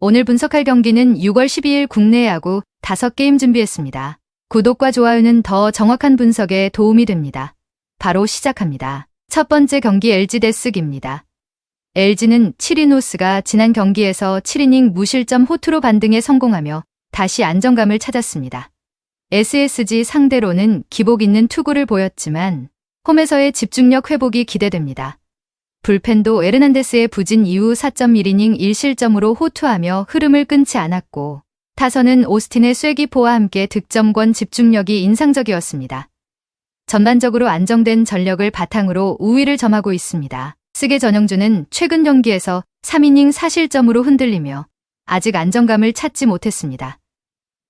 오늘 분석할 경기는 6월 12일 국내 야구 5게임 준비했습니다. 구독과 좋아요는 더 정확한 분석에 도움이 됩니다. 바로 시작합니다. 첫 번째 경기 LG 데스기입니다. LG는 7이노스가 지난 경기에서 7이닝 무실점 호투로 반등에 성공하며 다시 안정감을 찾았습니다. SSG 상대로는 기복 있는 투구를 보였지만 홈에서의 집중력 회복이 기대됩니다. 불펜도 에르난데스의 부진 이후 4.1이닝 1실점으로 호투하며 흐름을 끊지 않았고 타선은 오스틴의 쐐기포와 함께 득점권 집중력이 인상적이었습니다. 전반적으로 안정된 전력을 바탕으로 우위를 점하고 있습니다. 쓰게 전영주는 최근 경기에서 3이닝 4실점으로 흔들리며 아직 안정감을 찾지 못했습니다.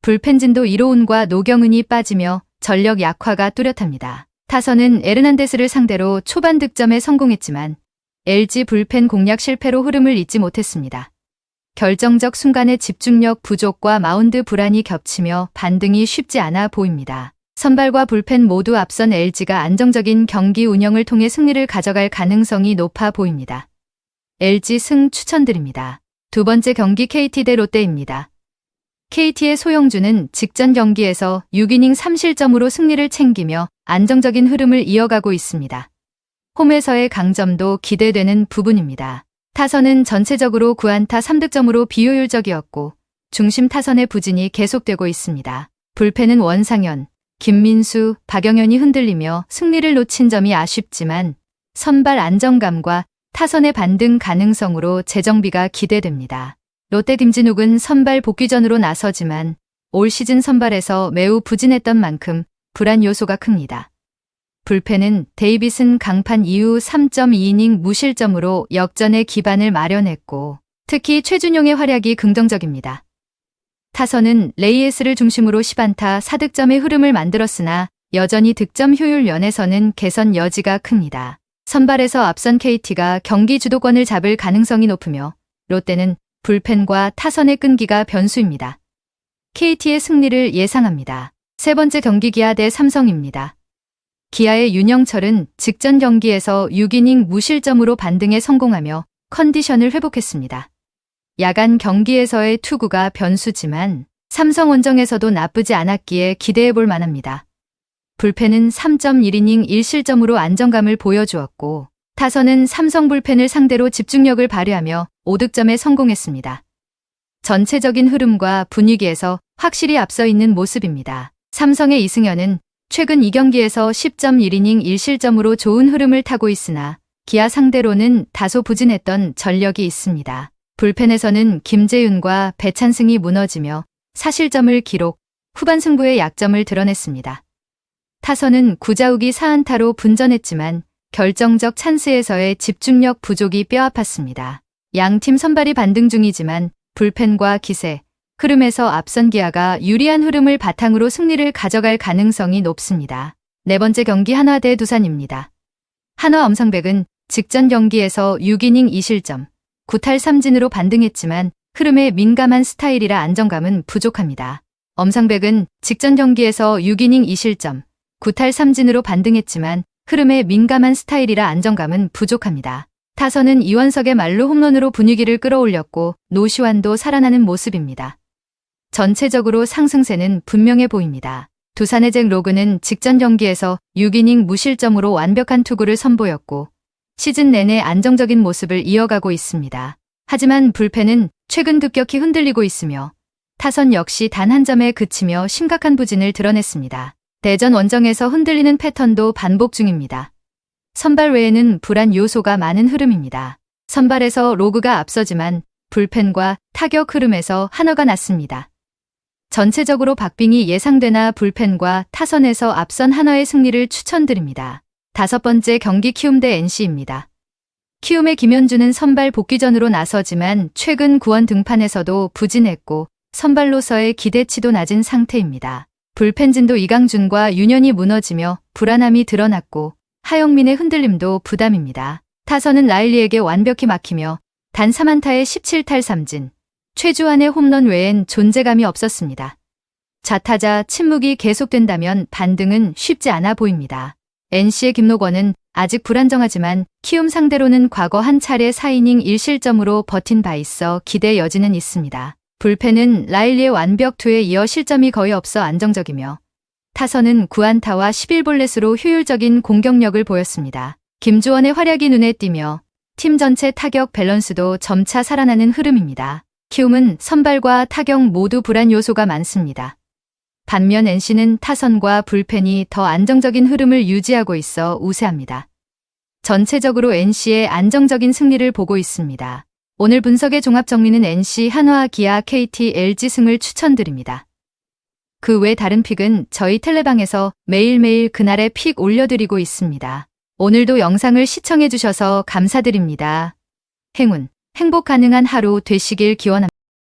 불펜진도 이로운과 노경은이 빠지며 전력 약화가 뚜렷합니다. 타선은 에르난데스를 상대로 초반 득점에 성공했지만 LG 불펜 공략 실패로 흐름을 잇지 못했습니다. 결정적 순간의 집중력 부족과 마운드 불안이 겹치며 반등이 쉽지 않아 보입니다. 선발과 불펜 모두 앞선 LG가 안정적인 경기 운영을 통해 승리를 가져갈 가능성이 높아 보입니다. LG 승 추천드립니다. 두 번째 경기 KT 대 롯데입니다. KT의 소영주는 직전 경기에서 6이닝 3실점으로 승리를 챙기며 안정적인 흐름을 이어가고 있습니다. 홈에서의 강점도 기대되는 부분입니다. 타선은 전체적으로 9안타 3득점으로 비효율적이었고 중심 타선의 부진이 계속되고 있습니다. 불펜은 원상현, 김민수, 박영현이 흔들리며 승리를 놓친 점이 아쉽지만 선발 안정감과 타선의 반등 가능성으로 재정비가 기대됩니다. 롯데 김진욱은 선발 복귀전으로 나서지만 올 시즌 선발에서 매우 부진했던 만큼 불안 요소가 큽니다. 불펜은 데이빗은 강판 이후 3.2이닝 무실점으로 역전의 기반을 마련했고 특히 최준용의 활약이 긍정적입니다. 타선은 레이에스를 중심으로 10안타 4득점의 흐름을 만들었으나 여전히 득점 효율 면에서는 개선 여지가 큽니다. 선발에서 앞선 KT가 경기 주도권을 잡을 가능성이 높으며 롯데는 불펜과 타선의 끈기가 변수입니다. KT의 승리를 예상합니다. 세 번째 경기 기아 대 삼성입니다. 기아의 윤영철은 직전 경기에서 6이닝 무실점으로 반등에 성공하며 컨디션을 회복했습니다. 야간 경기에서의 투구가 변수지만 삼성 원정에서도 나쁘지 않았기에 기대해 볼 만합니다. 불펜은 3.1이닝 1실점으로 안정감을 보여주었고 타선은 삼성 불펜을 상대로 집중력을 발휘하며 5득점에 성공했습니다. 전체적인 흐름과 분위기에서 확실히 앞서 있는 모습입니다. 삼성의 이승현은 최근 2경기에서 10.1이닝 1실점으로 좋은 흐름을 타고 있으나 기아 상대로는 다소 부진했던 전력이 있습니다. 불펜에서는 김재윤과 배찬승이 무너지며 사실점을 기록, 후반 승부의 약점을 드러냈습니다. 타선은 구자욱이 4안타로 분전했지만 결정적 찬스에서의 집중력 부족이 뼈아팠습니다. 양 팀 선발이 반등 중이지만 불펜과 기세, 흐름에서 앞선 기아가 유리한 흐름을 바탕으로 승리를 가져갈 가능성이 높습니다. 네 번째 경기 한화 대 두산입니다. 한화 엄상백은 직전 경기에서 6이닝 2실점, 9탈 3진으로 반등했지만 흐름에 민감한 스타일이라 안정감은 부족합니다. 엄상백은 직전 경기에서 6이닝 2실점, 9탈 3진으로 반등했지만 흐름에 민감한 스타일이라 안정감은 부족합니다. 타선은 이원석의 말로 홈런으로 분위기를 끌어올렸고 노시환도 살아나는 모습입니다. 전체적으로 상승세는 분명해 보입니다. 두산의 잭 로그는 직전 경기에서 6이닝 무실점으로 완벽한 투구를 선보였고 시즌 내내 안정적인 모습을 이어가고 있습니다. 하지만 불펜은 최근 급격히 흔들리고 있으며 타선 역시 단 한 점에 그치며 심각한 부진을 드러냈습니다. 대전 원정에서 흔들리는 패턴도 반복 중입니다. 선발 외에는 불안 요소가 많은 흐름입니다. 선발에서 로그가 앞서지만 불펜과 타격 흐름에서 한화가 났습니다. 전체적으로 박빙이 예상되나 불펜과 타선에서 앞선 한화의 승리를 추천드립니다. 다섯 번째 경기 키움 대 NC입니다. 키움의 김현주는 선발 복귀전으로 나서지만 최근 구원 등판에서도 부진했고 선발로서의 기대치도 낮은 상태입니다. 불펜진도 이강준과 윤현이 무너지며 불안함이 드러났고 하영민의 흔들림도 부담입니다. 타선은 라일리에게 완벽히 막히며 단 3안타에 17탈 3진, 최주환의 홈런 외엔 존재감이 없었습니다. 좌타자 침묵이 계속된다면 반등은 쉽지 않아 보입니다. NC의 김노건은 아직 불안정하지만 키움 상대로는 과거 한 차례 4이닝 1실점으로 버틴 바 있어 기대 여지는 있습니다. 불펜은 라일리의 완벽 투에 이어 실점이 거의 없어 안정적이며 타선은 9안타와 11볼넷으로 효율적인 공격력을 보였습니다. 김주원의 활약이 눈에 띄며 팀 전체 타격 밸런스도 점차 살아나는 흐름입니다. 키움은 선발과 타격 모두 불안 요소가 많습니다. 반면 NC는 타선과 불펜이 더 안정적인 흐름을 유지하고 있어 우세합니다. 전체적으로 NC의 안정적인 승리를 보고 있습니다. 오늘 분석의 종합 정리는 NC, 한화, 기아, KT, LG 승을 추천드립니다. 그 외 다른 픽은 저희 텔레방에서 매일매일 그날의 픽 올려드리고 있습니다. 오늘도 영상을 시청해주셔서 감사드립니다. 행운, 행복 가능한 하루 되시길 기원합니다.